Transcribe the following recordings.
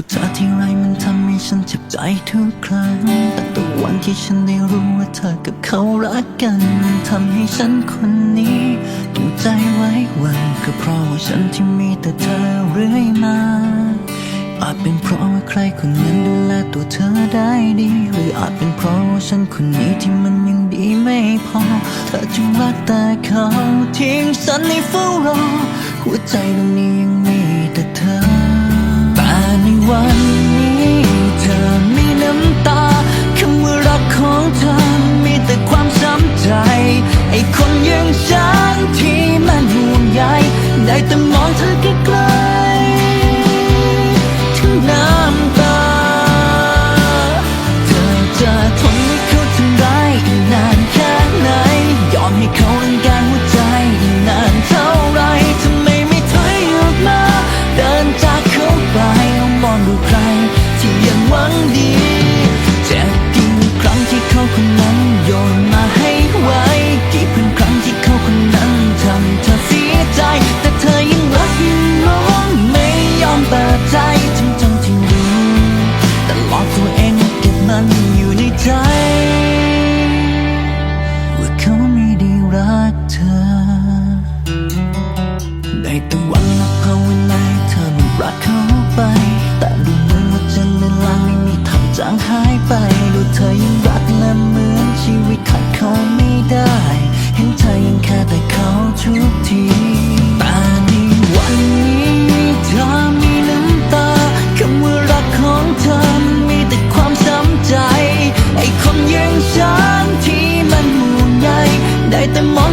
ดูเธอที่ไรมันทำให้ฉันเจ็บใจทุกครั้งแต่ตะวันที่ฉันได้รู้ว่าเธอกับเขารักกันมันทำให้ฉันคนนี้ดูใจไว้วันก็เพราะว่าฉันที่มีแต่เธอเรื่อยมาอาจเป็นเพราะว่าใครคนนั้นดูแลตัวเธอได้ดี หรืออาจเป็นเพราะว่าฉันคนนี้ที่มันยังดีไม่พอ เธอจึงรักแต่เขาทิ้งฉันในเฝ้ารอหัวใจดวงนี้ยัง The all together.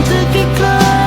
to be close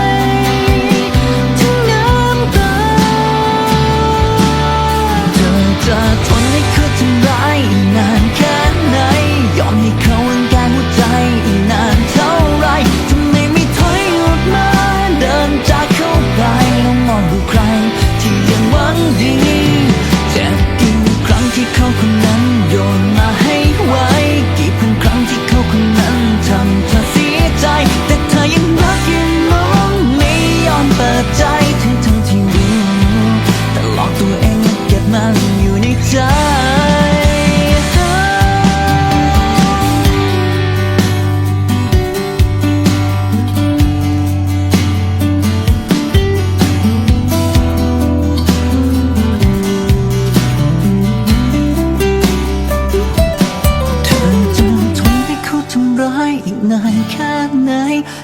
นานแค่ไหน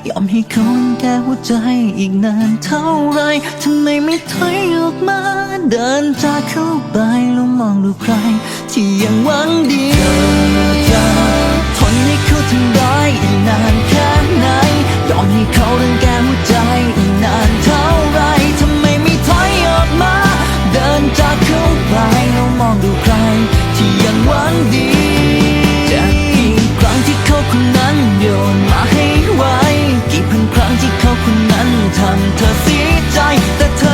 ยอมให้คนแก้หัวใจอีกนานเท่าไรทำไมไม่ถอยออกมา เดินจากเข้าไปแล้วมองดูใคร ที่ยังหวังดีจะทนให้เขาทำร้าย มาให้ไวกี่พันครั้งที่เขาคนนั้นทำเธอเสียใจแต่เธอ